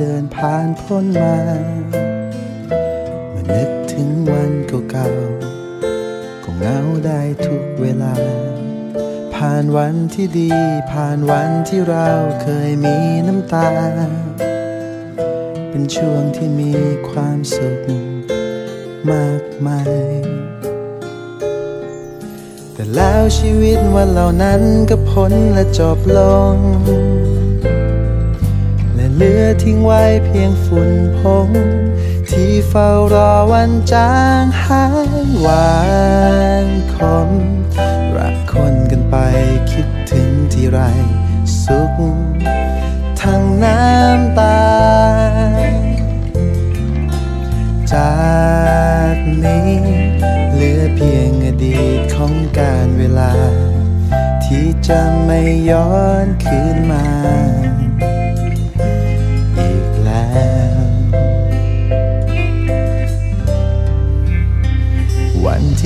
เดินผ่านพ้นมาเมื่อนึกถึงวันเก่าๆก็เหงาได้ทุกเวลา ผ่านวันที่ดี ผ่านวันที่เราเคยมีน้ำตา เป็นช่วงที่มีความสุขมากมาย แต่แล้วชีวิตวันเหล่านั้นก็พ้นและจบลง เหลือทิ้งไว้เพียงฝุ่นพง ที่เฝ้ารอวันจางหายหวานคมรักคนกันไปคิดถึงที่ไรสุขทั้งน้ำตา จากนี้เหลือเพียงอดีตของการเวลา ที่จะไม่ย้อนคืนมา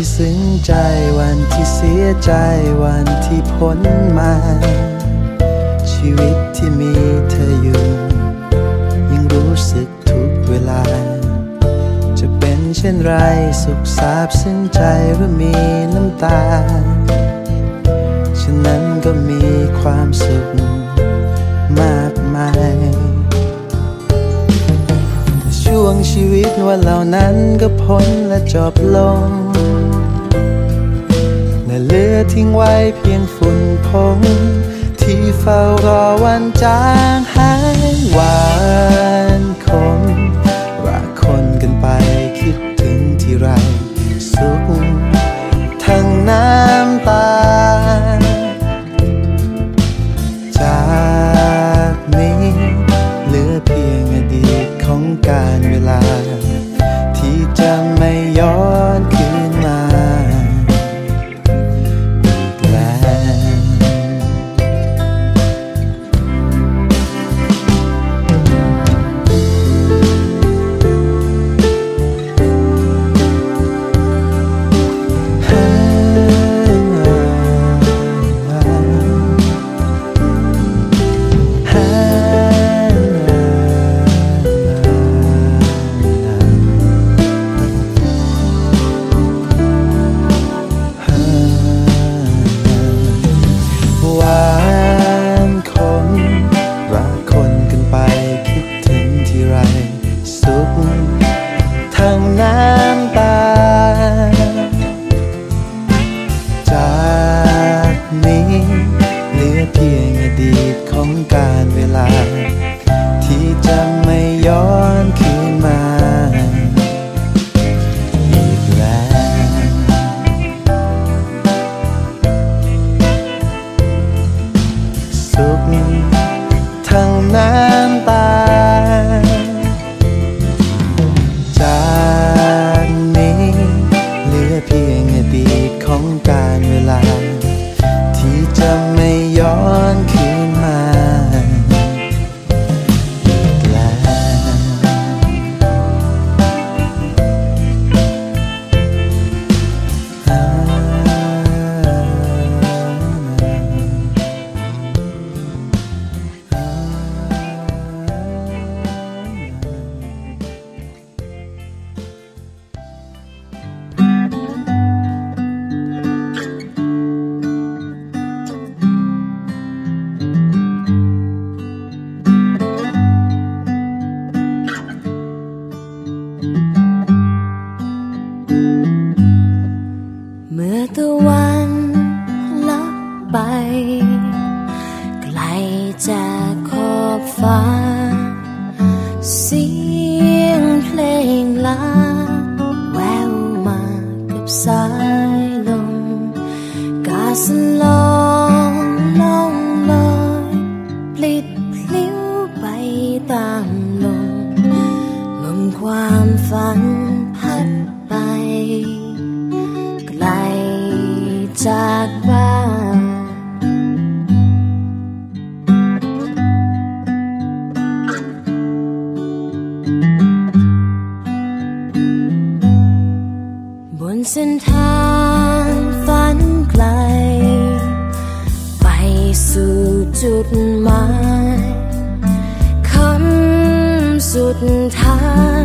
ที่ซึ้งใจวันที่เสียใจวันที่พ้นมา ชีวิตที่มีเธออยู่ ยังรู้สึกทุกเวลา จะเป็นเช่นไรสุขสาบซึ้งใจหรือมีน้ำตาฉันนั้นก็มีความสุขมากมายช่วงชีวิตวันเหล่านั้นก็พ้นและจบลง และเหลือทิ้งไว้เพียงฝุ่นพงที่เฝ้ารอวันจางหายหวานคมรักคนกันไปคิดถึงที่ไร การเวลา ที่จะไม่ย้อนคืน ความฝันพัดไป ไกลจากบ้านบนเส้นทางฝันไกล ไปสู่จุดหมายคำสุดท้าย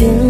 You.